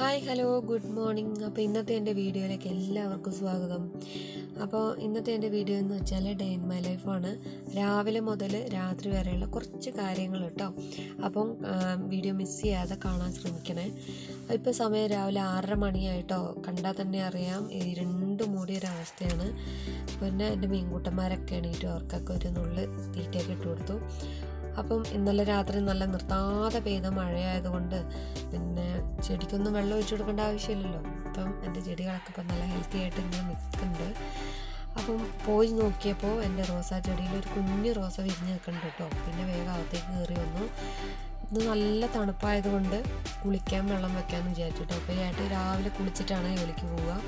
Hi hello good morning അപ്പോൾ ഇന്നത്തെ എന്റെ വീഡിയോയിലേക്ക് എല്ലാവർക്കും സ്വാഗതം. അപ്പോൾ ഇന്നത്തെ എന്റെ വീഡിയോ എന്ന് വെച്ചാൽ ഡേ ഇൻ മൈ ലൈഫാണ്. രാവിലെ മുതൽ രാത്രി വരെയുള്ള കുറച്ച് കാര്യങ്ങൾ കേട്ടോ. അപ്പം വീഡിയോ മിസ് ചെയ്യാതെ കാണാൻ ശ്രമിക്കണേ. ഇപ്പോൾ സമയം രാവിലെ ആറര മണിയായിട്ടോ. കണ്ടാൽ തന്നെ അറിയാം. ഇരുണ്ട് മൂടിയൊരവസ്ഥയാണ് പിന്നെ എന്റെ മീൻകൂട്ടന്മാരൊക്കെ എണീറ്റു. അവർക്കൊക്കെ ഒരു നുള്ളിൽ തീറ്റയൊക്കെ ഇട്ട് കൊടുത്തു. അപ്പം ഇന്നലെ രാത്രി നല്ല നിർത്താതെ പെയ്ത മഴയായതുകൊണ്ട് പിന്നെ ചെടിക്കൊന്നും വെള്ളം ഒഴിച്ചു കൊടുക്കേണ്ട ആവശ്യമില്ലല്ലോ. അപ്പം എന്റെ ചെടികളൊക്കെ ഇപ്പം നല്ല ഹെൽത്തി ആയിട്ട് ഇങ്ങനെ നിൽക്കുന്നുണ്ട്. അപ്പം പോയി നോക്കിയപ്പോൾ എന്റെ റോസാ ചെടിയിൽ ഒരു കുഞ്ഞു റോസ വിരിഞ്ഞ് നിൽക്കുന്നുണ്ട് കേട്ടോ. പിന്നെ വേഗം അകത്തേക്ക് കയറി വന്നു. ഇത് നല്ല തണുപ്പായതുകൊണ്ട് കുളിക്കാൻ വെള്ളം വെക്കാമെന്ന് വിചാരിച്ചു കേട്ടോ. അപ്പോൾ ആയിട്ട് രാവിലെ കുളിച്ചിട്ടാണ് ജോലിക്ക് പോവുക.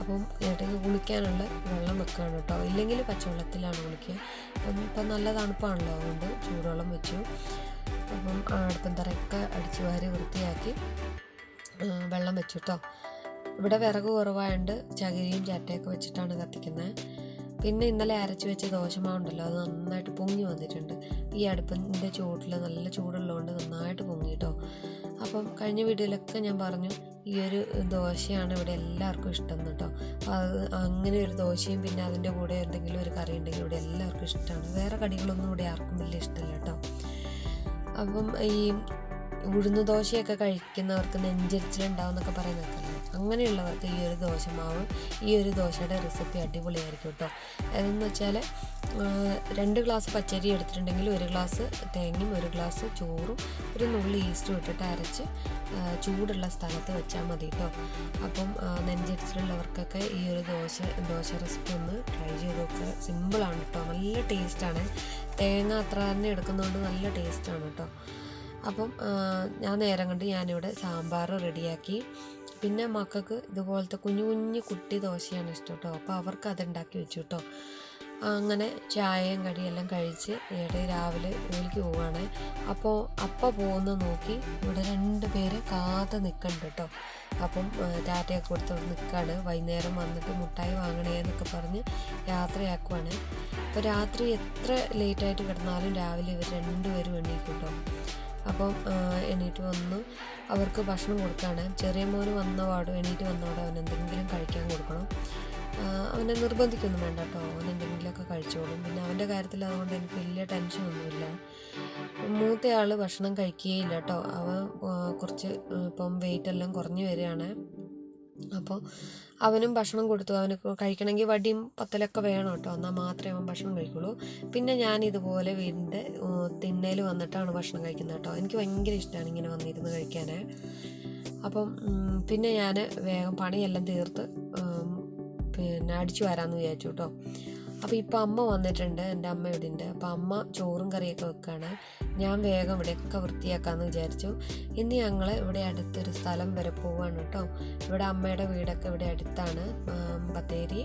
അപ്പം ഇടയ്ക്ക് കുളിക്കാനുള്ള വെള്ളം വെക്കുകയാണ് കേട്ടോ. ഇല്ലെങ്കിൽ പച്ചവെള്ളത്തിലാണ് കുളിക്കുക. അപ്പം ഇപ്പം നല്ല തണുപ്പാണല്ലോ അതുകൊണ്ട് ചൂടുവെള്ളം വെച്ചു. അപ്പം അടുപ്പം തറയൊക്കെ അടിച്ചു വാരി വൃത്തിയാക്കി വെള്ളം വെച്ചു കേട്ടോ. ഇവിടെ വിറക് കുറവായതുകൊണ്ട് ചകിരിയും ചാറ്റയൊക്കെ വെച്ചിട്ടാണ് കത്തിക്കുന്നത് പിന്നെ ഇന്നലെ അരച്ച് വെച്ച ദോശമാവുണ്ടല്ലോ അത് നന്നായിട്ട് പൊങ്ങി വന്നിട്ടുണ്ട്. ഈ അടുപ്പിന്റെ ചൂട്ടിൽ നല്ല ചൂടുള്ളതുകൊണ്ട് നന്നായിട്ട് പൊങ്ങി കേട്ടോ. അപ്പം കഴിഞ്ഞ വീഡിയോയിലൊക്കെ ഞാൻ പറഞ്ഞു ഈ ഒരു ദോശയാണ് ഇവിടെ എല്ലാവർക്കും ഇഷ്ടം കേട്ടോ അത് അങ്ങനെ ഒരു ദോശയും പിന്നെ അതിന്റെ കൂടെ എന്തെങ്കിലും ഒരു കറി ഉണ്ടെങ്കിൽ ഇവിടെ എല്ലാവർക്കും ഇഷ്ടമാണ്. വേറെ കടികളൊന്നും ഇവിടെ ആർക്കും വലിയ ഇഷ്ടമില്ല കേട്ടോ അപ്പം ഈ ഉഴുന്ന് ദോശയൊക്കെ കഴിക്കുന്നവർക്ക് നെഞ്ചരിച്ചിലുണ്ടാവും എന്നൊക്കെ പറയുന്നൊക്കെ അങ്ങനെയുള്ളവർക്ക് ഈ ഒരു ദോശമാവ് ഈ ഒരു ദോശയുടെ റെസിപ്പി അടിപൊളിയായിരിക്കും കേട്ടോ അതെന്ന് വെച്ചാൽ രണ്ട് ഗ്ലാസ് പച്ചരി എടുത്തിട്ടുണ്ടെങ്കിൽ ഒരു ഗ്ലാസ് തേങ്ങയും ഒരു ഗ്ലാസ് ചോറും ഒരു നുള്ളി ഈസ്റ്റും ഇട്ടിട്ട് അരച്ച് ചൂടുള്ള സ്ഥലത്ത് വെച്ചാൽ മതി കേട്ടോ അപ്പം നെഞ്ചരിച്ചിലുള്ളവർക്കൊക്കെ ഈ ഒരു ദോശ ദോശ റെസിപ്പി ഒന്ന് ട്രൈ ചെയ്ത് നോക്കുക സിമ്പിളാണ് കേട്ടോ നല്ല ടേസ്റ്റാണ് തേങ്ങ അത്ര തന്നെ എടുക്കുന്നതുകൊണ്ട് നല്ല ടേസ്റ്റാണ് കേട്ടോ അപ്പം ഞാൻ നേരം കണ്ട് ഞാനിവിടെ സാമ്പാർ റെഡിയാക്കി പിന്നെ മക്കൾക്ക് ഇതുപോലത്തെ കുഞ്ഞു കുഞ്ഞു കുട്ടി ദോശയാണ് ഇഷ്ടം കേട്ടോ അപ്പോൾ അവർക്ക് അതുണ്ടാക്കി വെച്ചു കേട്ടോ അങ്ങനെ ചായയും കടിയെല്ലാം കഴിച്ച് ഏടെ രാവിലെ ജോലിക്ക് പോവുകയാണ് അപ്പോൾ അപ്പ പോകുന്ന നോക്കി ഇവിടെ രണ്ട് പേര് കാത്ത് നിൽക്കുന്നുണ്ട് കേട്ടോ അപ്പം ടാറ്റയൊക്കെ കൊടുത്ത് നിൽക്കുകയാണ് വൈകുന്നേരം വന്നിട്ട് മുട്ടായി വാങ്ങണേ എന്നൊക്കെ പറഞ്ഞ് യാത്രയാക്കുവാണ് അപ്പോൾ രാത്രി എത്ര ലേറ്റായിട്ട് കിടന്നാലും രാവിലെ ഇവർ രണ്ടുപേരും എണീക്കും കേട്ടോ അപ്പം എണീറ്റ് വന്നു അവർക്ക് ഭക്ഷണം കൊടുക്കുകയാണ്. ചെറിയ മോന് വന്ന പാടും എണീറ്റ് വന്നപാടും അവൻ എന്തെങ്കിലും കഴിക്കാൻ കൊടുക്കണം. അവനെ നിർബന്ധിക്കൊന്നും വേണ്ട കേട്ടോ. അവൻ എന്തെങ്കിലുമൊക്കെ കഴിച്ചോളും. പിന്നെ അവന്റെ കാര്യത്തിൽ അതുകൊണ്ട് എനിക്ക് വലിയ ടെൻഷനൊന്നുമില്ല മൂത്തയാൾ ഭക്ഷണം കഴിക്കുകയില്ല കേട്ടോ. അവൻ കുറച്ച് ഇപ്പം വെയിറ്റ് എല്ലാം കുറഞ്ഞു വരികയാണ്. അപ്പോൾ അവനും ഭക്ഷണം കൊടുത്തു. അവന് കഴിക്കണമെങ്കിൽ വടിയും പത്തലൊക്കെ വേണം കേട്ടോ. എന്നാൽ മാത്രമേ അവൻ ഭക്ഷണം കഴിക്കുള്ളൂ. പിന്നെ ഞാൻ ഇതുപോലെ വീടിന്റെ തിണ്ണയിൽ വന്നിട്ടാണ് ഭക്ഷണം കഴിക്കുന്നത് കേട്ടോ. എനിക്ക് ഭയങ്കര ഇഷ്ടമാണ് ഇങ്ങനെ വന്നിരുന്ന് കഴിക്കാൻ അപ്പം പിന്നെ ഞാൻ വേഗം പണിയെല്ലാം തീർത്ത് പിന്നെ അടിച്ചു വരാമെന്ന് വിചാരിച്ചു കേട്ടോ. അപ്പോൾ ഇപ്പോൾ അമ്മ വന്നിട്ടുണ്ട് എന്റെ അമ്മ ഇവിടെ ഉണ്ട് അപ്പോൾ അമ്മ ചോറും കറിയൊക്കെ വെക്കുകയാണ് ഞാൻ വേഗം ഇവിടെയൊക്കെ വൃത്തിയാക്കാമെന്ന് വിചാരിച്ചു. ഇന്ന് ഞങ്ങൾ ഇവിടെ അടുത്തൊരു സ്ഥലം വരെ പോവാണ് കേട്ടോ. ഇവിടെ അമ്മയുടെ വീടൊക്കെ ഇവിടെ അടുത്താണ്. ബത്തേരി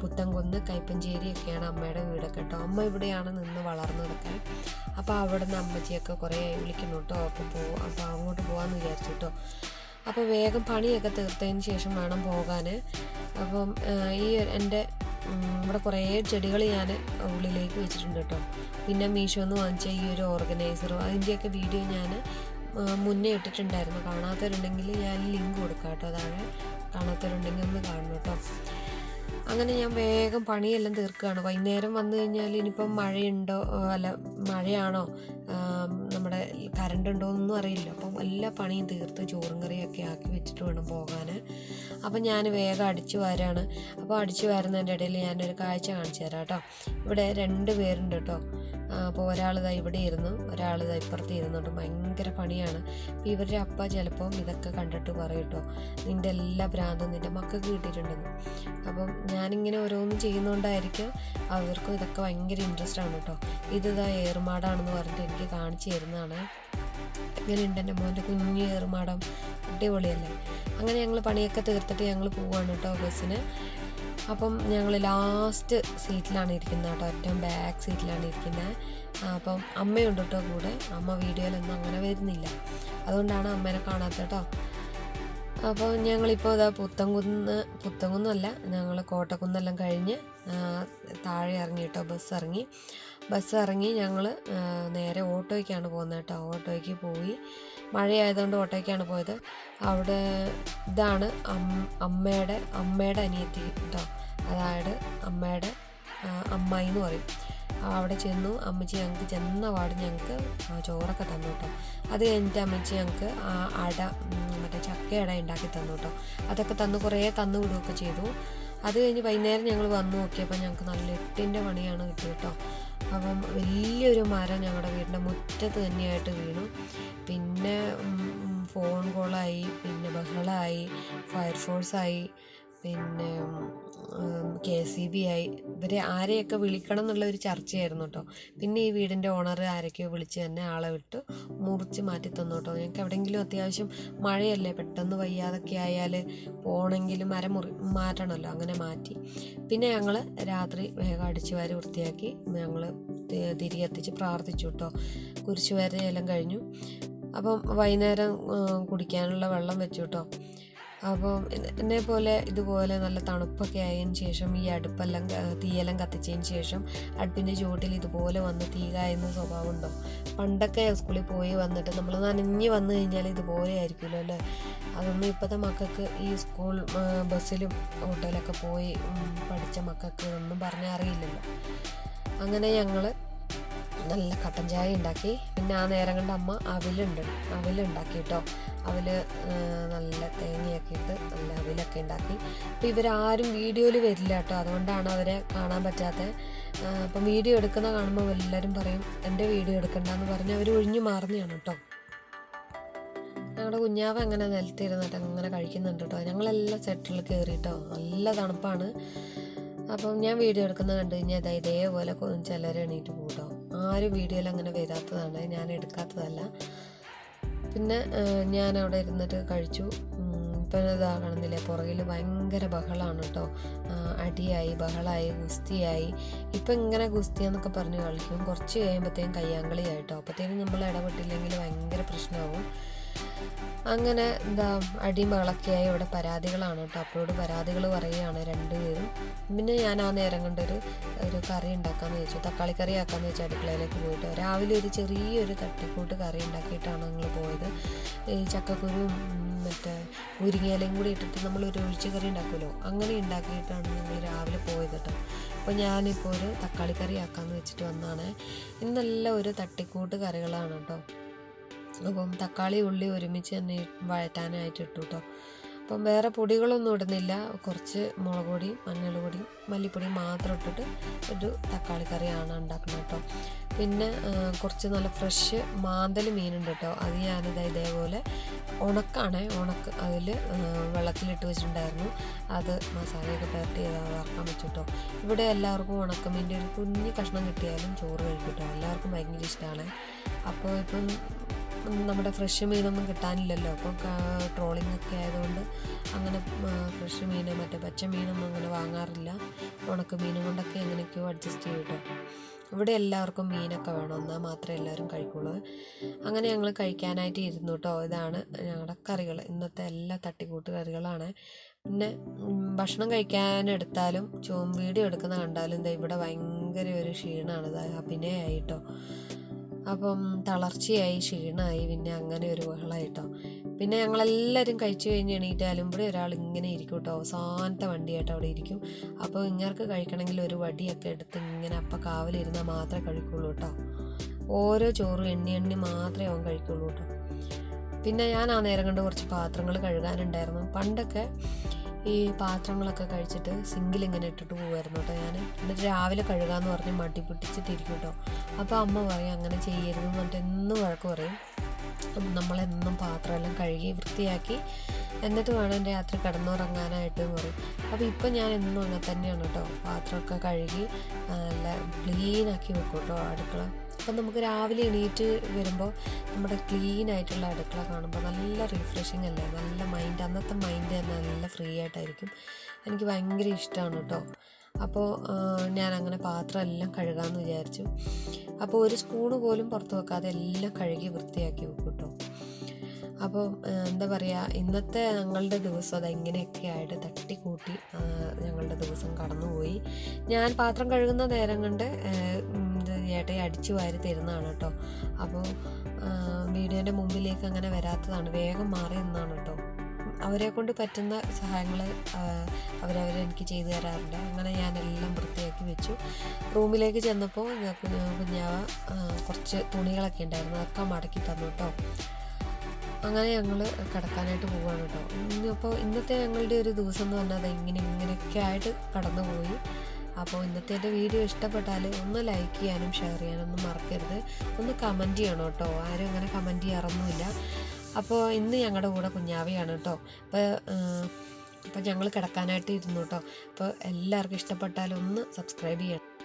പുത്തൻകുന്ന് കൈപ്പഞ്ചേരി ഒക്കെയാണ് അമ്മയുടെ വീടൊക്കെ കേട്ടോ. അമ്മ ഇവിടെയാണ് നിന്ന് വളർന്നതൊക്കെ. അപ്പോൾ അവിടെ നിന്ന് അമ്മച്ചിയൊക്കെ കുറേ വിളിക്കുന്നു കേട്ടോ. അപ്പോൾ പോ അപ്പോൾ അങ്ങോട്ട് പോകാമെന്ന് വിചാരിച്ചു കേട്ടോ. അപ്പോൾ വേഗം പണിയൊക്കെ തീർത്തതിന് ശേഷം വേണം പോകാൻ അപ്പം ഈ എന്റെ ഇവിടെ കുറേ ചെടികൾ ഞാൻ ഉള്ളിലേക്ക് വെച്ചിട്ടുണ്ട് കേട്ടോ. പിന്നെ മീഷോന്ന് വാങ്ങിച്ച ഈ ഒരു ഓർഗനൈസറും അതിന്റെയൊക്കെ വീഡിയോ ഞാൻ മുന്നേ ഇട്ടിട്ടുണ്ടായിരുന്നു. കാണാത്തവരുണ്ടെങ്കിൽ ഞാൻ ലിങ്ക് കൊടുക്കാം കേട്ടോ താഴെ. കാണാത്തവരുണ്ടെങ്കിൽ ഒന്ന് കാണണം കേട്ടോ. അങ്ങനെ ഞാൻ വേഗം പണിയെല്ലാം തീർക്കുകയാണ്. വൈകുന്നേരം വന്നു കഴിഞ്ഞാൽ ഇനിയിപ്പം മഴയുണ്ടോ അല്ല മഴയാണോ? കറണ്ട് ഉണ്ടോ എന്നൊന്നും അറിയില്ല. അപ്പം എല്ലാ പണിയും തീർത്ത് ചോറും കറിയൊക്കെ ആക്കി വെച്ചിട്ട് വേണം പോകാൻ അപ്പം ഞാൻ വേഗം അടിച്ചു വാരാണ്. അപ്പോൾ അടിച്ചു വാരുന്നതിന്റെ ഇടയിൽ ഞാനൊരു കാഴ്ച കാണിച്ചു തരാം കേട്ടോ. ഇവിടെ രണ്ട് പേരുണ്ട് കേട്ടോ. അപ്പോൾ ഒരാൾ ഇതാ ഇവിടെ ഇരുന്നു ഒരാൾ ഇതാ ഇപ്പുറത്ത് ഇരുന്നുണ്ട് ഭയങ്കര പണിയാണ്. അപ്പോൾ ഇവരുടെ അപ്പ ചിലപ്പം ഇതൊക്കെ കണ്ടിട്ട് പറയും കേട്ടോ. നിന്റെ എല്ലാ ഭ്രാന്തും നിന്റെ മക്കൾക്ക് കിട്ടിയിട്ടുണ്ടെന്ന്. അപ്പം ഞാനിങ്ങനെ ഓരോന്നും ചെയ്യുന്നതുകൊണ്ടായിരിക്കും അവർക്കും ഇതൊക്കെ ഭയങ്കര ഇൻട്രസ്റ്റ് ആണ് കേട്ടോ. ഇത് ഇതാ ഏറുമാടാണെന്ന് പറഞ്ഞിട്ട് എനിക്ക് കാണിച്ചു തരുന്നതാണ്. ഇങ്ങനെയുണ്ട് എന്റെ മോന്റെ കുഞ്ഞു ഏറുമാടം അടിപൊളിയല്ലേ? അങ്ങനെ ഞങ്ങൾ പണിയൊക്കെ തീർത്തിട്ട് ഞങ്ങൾ പോവുകയാണ് കേട്ടോ ബസ്സിന്. അപ്പം ഞങ്ങൾ ലാസ്റ്റ് സീറ്റിലാണ് ഇരിക്കുന്നത് കേട്ടോ. ഏറ്റവും ബാക്ക് സീറ്റിലാണ് ഇരിക്കുന്നത്. അപ്പം അമ്മയുണ്ട് കേട്ടോ കൂടെ. അമ്മ വീഡിയോയിലൊന്നും അങ്ങനെ വരുന്നില്ല. അതുകൊണ്ടാണ് അമ്മേനെ കാണാത്തത് കേട്ടോ. അപ്പോൾ ഞങ്ങളിപ്പോൾ ഇതാ പുത്തൻകുന്ന് പുത്തൻകുന്നല്ല ഞങ്ങൾ കോട്ടക്കുന്നെല്ലാം കഴിഞ്ഞ് താഴെ ഇറങ്ങി കേട്ടോ ബസ് ഇറങ്ങി. ബസ് ഇറങ്ങി ഞങ്ങൾ നേരെ ഓട്ടോയ്ക്കാണ് പോകുന്നത് കേട്ടോ. ഓട്ടോയ്ക്ക് പോയി. മഴയായതുകൊണ്ട് ഓട്ടോയ്ക്കാണ് പോയത്. അവിടെ ഇതാണ് അമ്മയുടെ അമ്മയുടെ അനിയത്തി കേട്ടോ. അതായത് അമ്മയുടെ അമ്മായി എന്ന് പറയും. അവിടെ ചെന്നു. അമ്മച്ചി ഞങ്ങൾക്ക് ചെന്ന പാട് ഞങ്ങൾക്ക് ചോറൊക്കെ തന്നു കേട്ടോ. അത് കഴിഞ്ഞിട്ട് അമ്മച്ചി ഞങ്ങൾക്ക് അട മറ്റേ ചക്ക അട ഉണ്ടാക്കി തന്നു കേട്ടോ. അതൊക്കെ തന്നു കുറേ തന്നു വിടുകയൊക്കെ ചെയ്തു. അത് കഴിഞ്ഞ് വൈകുന്നേരം ഞങ്ങൾ വന്നു നോക്കിയപ്പോൾ ഞങ്ങൾക്ക് നല്ല എട്ടിന്റെ പണിയാണ് കിട്ടിയത് കേട്ടോ. അപ്പം വലിയൊരു മരം ഞങ്ങളുടെ വീടിന്റെ മുറ്റത്ത് തന്നെയായിട്ട് വീണു. പിന്നെ ഫോൺ കോളായി പിന്നെ ബഹളമായി ഫയർഫോഴ്സായി. പിന്നെ കെ സി ബി ആയി ഇവരെ ആരെയൊക്കെ വിളിക്കണം എന്നുള്ള ഒരു ചർച്ചയായിരുന്നു കേട്ടോ. പിന്നെ ഈ വീടിന്റെ ഓണർ ആരൊക്കെയോ വിളിച്ച് തന്നെ ആളെ വിട്ട് മുറിച്ച് മാറ്റി തന്നു കേട്ടോ. ഞങ്ങൾക്ക് എവിടെയെങ്കിലും അത്യാവശ്യം മഴയല്ലേ പെട്ടെന്ന് വയ്യാതൊക്കെ ആയാൽ പോകണമെങ്കിലും മരം മുറി മാറ്റണമല്ലോ അങ്ങനെ മാറ്റി. പിന്നെ ഞങ്ങൾ രാത്രി വേഗം അടിച്ചു വാരി വൃത്തിയാക്കി ഞങ്ങൾ തിരി കത്തിച്ച് പ്രാർത്ഥിച്ചു കേട്ടോ. കുരിശു എല്ലാം കഴിഞ്ഞു. അപ്പം വൈകുന്നേരം കുടിക്കാനുള്ള വെള്ളം വെച്ചു കേട്ടോ. അപ്പം എന്നെ പോലെ ഇതുപോലെ നല്ല തണുപ്പൊക്കെ ആയതിനു ശേഷം ഈ അടുപ്പെല്ലാം തീയെല്ലാം കത്തിച്ചതിന് ശേഷം അടുപ്പിന്റെ ചുവട്ടിൽ ഇതുപോലെ വന്ന് തീ കായുന്ന സ്വഭാവം ഉണ്ടോ പണ്ടൊക്കെ സ്കൂളിൽ പോയി വന്നിട്ട് നമ്മൾ നനഞ്ഞ് വന്നു കഴിഞ്ഞാൽ ഇതുപോലെ ആയിരിക്കുമല്ലോ അല്ലേ? അതൊന്നും ഇപ്പോഴത്തെ മക്കൾക്ക് ഈ സ്കൂൾ ബസ്സിലും ഓട്ടോയിലൊക്കെ പോയി പഠിച്ച മക്കൾക്ക് ഒന്നും പറഞ്ഞാൽ അറിയില്ലല്ലോ അങ്ങനെ ഞങ്ങൾ നല്ല കട്ടൻ ചായ ഉണ്ടാക്കി. പിന്നെ ആ നേരം കണ്ട് അമ്മ അവിലുണ്ട്. അവിലുണ്ടാക്കി കേട്ടോ അവൽ ആ, നല്ല തേങ്ങയൊക്കെ ഇട്ട് നല്ല അവിലൊക്കെ ഉണ്ടാക്കി. അപ്പോൾ ഇവരാരും വീഡിയോയിൽ വരില്ല കേട്ടോ അതുകൊണ്ടാണ് അവരെ കാണാൻ പറ്റാത്തത് അപ്പം വീഡിയോ എടുക്കുന്ന കാണുമ്പോൾ എല്ലാവരും പറയും എന്റെ വീഡിയോ എടുക്കണ്ടെന്ന് പറഞ്ഞ് അവർ ഒഴിഞ്ഞു മാറുന്നതാണ് കേട്ടോ. ഞങ്ങളുടെ കുഞ്ഞാവ് അങ്ങനെ നിലത്തിരുന്നിട്ട് അങ്ങനെ കഴിക്കുന്നുണ്ട് കേട്ടോ. ഞങ്ങളെല്ലാം സെറ്റിൽ കയറിയിട്ടോ നല്ല തണുപ്പാണ്. അപ്പം ഞാൻ വീഡിയോ എടുക്കുന്നത് കണ്ടു കഴിഞ്ഞാൽ അതായത് ഇതേപോലെ ചിലർ എണീറ്റ് പോട്ടോ ആരും വീഡിയോയിൽ അങ്ങനെ വരാത്തതാണ് ഞാൻ എടുക്കാത്തതല്ല. പിന്നെ ഞാൻ അവിടെ ഇരുന്നിട്ട് കഴിച്ചു. ഇപ്പം ഇതാ കാണുന്നില്ലേ പുറകിൽ ഭയങ്കര ബഹളമാണ് കേട്ടോ അടിയായി ബഹളമായി ഗുസ്തിയായി. ഇപ്പം ഇങ്ങനെ ഗുസ്തി എന്നൊക്കെ പറഞ്ഞ് കളിക്കും. കുറച്ച് കഴിയുമ്പോഴത്തേക്കും കയ്യാങ്കളിയായിട്ടോ അപ്പോഴത്തേക്കും നമ്മൾ ഇടപെട്ടില്ലെങ്കിൽ ഭയങ്കര പ്രശ്നമാവും. അങ്ങനെ എന്താ അടിയും ബഹളൊക്കെയായി ഇവിടെ പരാതികളാണ് കേട്ടോ. അപ്പോഴോട് പരാതികൾ പറയുകയാണ് രണ്ടുപേരും. പിന്നെ ഞാൻ ആ നേരം കൊണ്ടൊരു ഒരു കറി ഉണ്ടാക്കാമെന്ന് ചോദിച്ചു തക്കാളി കറി ആക്കാമെന്ന് വെച്ചാൽ അടുക്കളയിലേക്ക് പോയിട്ട്. രാവിലെ ഒരു ചെറിയൊരു തട്ടിക്കൂട്ട് കറി ഉണ്ടാക്കിയിട്ടാണ് ഞങ്ങൾ പോയത്. ഈ ചക്കക്കുരുവും മറ്റേ മുരിങ്ങയിലയും കൂടി ഇട്ടിട്ട് നമ്മൾ ഒരു ഒഴിച്ച് കറി ഉണ്ടാക്കുമല്ലോ. അങ്ങനെ ഉണ്ടാക്കിയിട്ടാണ് ഞങ്ങൾ രാവിലെ പോയത് കേട്ടോ. അപ്പോൾ ഞാനിപ്പോൾ ഒരു തക്കാളി കറി ആക്കാമെന്ന് വെച്ചിട്ട് വന്നതാണ് ഇന്നെല്ലാം ഒരു തട്ടിക്കൂട്ട് കറികളാണ് കേട്ടോ. അപ്പം തക്കാളി ഉള്ളി ഒരുമിച്ച് തന്നെ വഴറ്റാനായിട്ട് ഇട്ടു കേട്ടോ അപ്പം വേറെ പൊടികളൊന്നും ഇടുന്നില്ല. കുറച്ച് മുളക് പൊടി മഞ്ഞൾ മല്ലിപ്പൊടി മാത്രം ഇട്ടിട്ട് ഒരു തക്കാളി കറിയാണ് ഉണ്ടാക്കുന്നത് കേട്ടോ. പിന്നെ കുറച്ച് നല്ല ഫ്രഷ് മാന്തൽ മീനുണ്ട് കേട്ടോ. അത് ഞാനിത് ഇതേപോലെ ഉണക്കാണ് ഉണക്ക് അതിൽ വെള്ളത്തിലിട്ട് വെച്ചിട്ടുണ്ടായിരുന്നു. അത് മസാലയൊക്കെ പുരട്ടി വറക്കാൻ വെച്ചു കേട്ടോ. ഇവിടെ എല്ലാവർക്കും ഉണക്കമീന്റെ ഒരു കുഞ്ഞ് കഷ്ണം കിട്ടിയാലും ചോറ് കഴിക്കും കേട്ടോ. എല്ലാവർക്കും ഭയങ്കര ഇഷ്ടമാണ് അപ്പോൾ ഇപ്പം നമ്മുടെ ഫ്രഷ് മീനൊന്നും കിട്ടാനില്ലല്ലോ. അപ്പോൾ ട്രോളിംഗ് ഒക്കെ ആയതുകൊണ്ട് അങ്ങനെ ഫ്രഷ് മീൻ മറ്റേ പച്ച മീനൊന്നും അങ്ങനെ വാങ്ങാറില്ല. ഉണക്ക മീനും കൊണ്ടൊക്കെ എങ്ങനെയൊക്കെയോ അഡ്ജസ്റ്റ് ചെയ്യും കേട്ടോ ഇവിടെ എല്ലാവർക്കും മീനൊക്കെ വേണം. എന്നാൽ മാത്രമേ എല്ലാവരും കഴിക്കുള്ളൂ. അങ്ങനെ ഞങ്ങൾ കഴിക്കാനായിട്ട് ഇരുന്നു കേട്ടോ ഇതാണ് ഞങ്ങളുടെ കറികൾ ഇന്നത്തെ എല്ലാ തട്ടിക്കൂട്ട് കറികളാണ് പിന്നെ ഭക്ഷണം കഴിക്കാനെടുത്താലും എടുത്താലും വീഡിയോ എടുക്കുന്ന കണ്ടാലും ഇവിടെ ഭയങ്കര ഒരു ക്ഷീണമാണ് അഭിനയമായി കേട്ടോ അപ്പം തളർച്ചയായി ക്ഷീണമായി പിന്നെ അങ്ങനെ ഒരു ബഹളമായിട്ടോ പിന്നെ ഞങ്ങളെല്ലാവരും കഴിച്ചു കഴിഞ്ഞ് എണീറ്റാലും ഇവിടെ ഒരാൾ ഇങ്ങനെ ഇരിക്കും കേട്ടോ അവസാനത്തെ വണ്ടിയായിട്ട് അവിടെ ഇരിക്കും. അപ്പോൾ ഇങ്ങർക്ക് കഴിക്കണമെങ്കിൽ ഒരു വടിയൊക്കെ എടുത്ത് ഇങ്ങനെ അപ്പം കാവലിരുന്നാൽ മാത്രമേ കഴിക്കുള്ളൂ കേട്ടോ. ഓരോ ചോറും എണ്ണി എണ്ണി മാത്രമേ അവൻ കഴിക്കുള്ളൂ കേട്ടോ. പിന്നെ ഞാൻ ആ നേരം കൊണ്ട് കുറച്ച് പാത്രങ്ങൾ കഴുകാനുണ്ടായിരുന്നു. പണ്ടൊക്കെ ഈ പാത്രങ്ങളൊക്കെ കഴിച്ചിട്ട് സിങ്കിൽ ഇങ്ങനെ ഇട്ടിട്ട് പോകുമായിരുന്നു കേട്ടോ ഞാൻ എന്നിട്ട് രാവിലെ കഴുകാമെന്ന് പറഞ്ഞ് മടി പൊട്ടിച്ചിട്ടിരിക്കും കേട്ടോ അപ്പോൾ അമ്മ പറയും അങ്ങനെ ചെയ്യരുതെന്ന് പറഞ്ഞിട്ട് എന്നും വഴക്ക് പറയും. നമ്മളെന്നും പാത്രമെല്ലാം കഴുകി വൃത്തിയാക്കി എന്നിട്ട് വേണം രാത്രി കിടന്നുറങ്ങാനായിട്ട് പറയും. അപ്പോൾ ഇപ്പം ഞാൻ എന്നും അങ്ങനെ തന്നെയാണ് കേട്ടോ പാത്രമൊക്കെ കഴുകി നല്ല ക്ലീനാക്കി വെക്കും കേട്ടോ അടുക്കള. അപ്പം നമുക്ക് രാവിലെ എണീറ്റ് വരുമ്പോൾ നമ്മുടെ ക്ലീൻ ആയിട്ടുള്ള അടുക്കള കാണുമ്പോൾ നല്ല റിഫ്രഷിങ് അല്ലേ? നല്ല മൈൻഡ് അന്നത്തെ മൈൻഡ് തന്നെ നല്ല ഫ്രീ ആയിട്ടായിരിക്കും. എനിക്ക് ഭയങ്കര ഇഷ്ടമാണ് കേട്ടോ അപ്പോൾ ഞാൻ അങ്ങനെ പാത്രം എല്ലാം കഴുകാമെന്ന് വിചാരിച്ചു. അപ്പോൾ ഒരു സ്പൂണ് പോലും പുറത്ത് വെക്കാതെ എല്ലാം കഴുകി വൃത്തിയാക്കി വെക്കും കേട്ടോ അപ്പോൾ എന്താ പറയുക ഇന്നത്തെ ഞങ്ങളുടെ ദിവസം അത് ഇങ്ങനെയൊക്കെ ആയിട്ട് തട്ടിക്കൂട്ടി കൂട്ടി ഞങ്ങളുടെ ദിവസം കടന്നുപോയി. ഞാൻ പാത്രം കഴുകുന്ന നേരം കൊണ്ട് ഏട്ടയെ അടിച്ചു വാരി തരുന്നതാണ് കേട്ടോ. അപ്പോൾ വീഡിയോന്റെ മുമ്പിലേക്ക് അങ്ങനെ വരാത്തതാണ്. വേഗം മാറി നിന്നാണ് കേട്ടോ. അവരെ കൊണ്ട് പറ്റുന്ന സഹായങ്ങൾ അവരവരെനിക്ക് ചെയ്തു തരാറുണ്ട്. അങ്ങനെ ഞാൻ എല്ലാം വൃത്തിയാക്കി വെച്ചു. റൂമിലേക്ക് ചെന്നപ്പോൾ കുഞ്ഞാവ കുറച്ച് തുണികളൊക്കെ ഉണ്ടായിരുന്നു. അതൊക്കെ മടക്കി തന്നു കേട്ടോ. അങ്ങനെ ഞങ്ങൾ കിടക്കാനായിട്ട് പോവുകയാണ് കേട്ടോ. ഇന്നിപ്പോൾ ഇന്നത്തെ ഞങ്ങളുടെ ഒരു ദിവസം എന്ന് പറഞ്ഞാൽ അത് ഇങ്ങനെ ഇങ്ങനെയൊക്കെ ആയിട്ട് കടന്നുപോയി. അപ്പോൾ ഇന്നത്തെ എന്റെ വീഡിയോ ഇഷ്ടപ്പെട്ടാൽ ഒന്ന് ലൈക്ക് ചെയ്യാനും ഷെയർ ചെയ്യാനൊന്നും മറക്കരുത്. ഒന്ന് കമന്റ് ചെയ്യണം കേട്ടോ. ആരും അങ്ങനെ കമന്റ് ചെയ്യാറൊന്നുമില്ല. അപ്പോൾ ഇന്ന് ഞങ്ങളുടെ കൂടെ കുഞ്ഞാവിയാണ് കേട്ടോ. അപ്പോൾ അപ്പോൾ ഞങ്ങൾ കിടക്കാനായിട്ട് ഇരുന്നു കേട്ടോ. അപ്പോൾ എല്ലാവർക്കും ഇഷ്ടപ്പെട്ടാൽ ഒന്ന് സബ്സ്ക്രൈബ് ചെയ്യണം.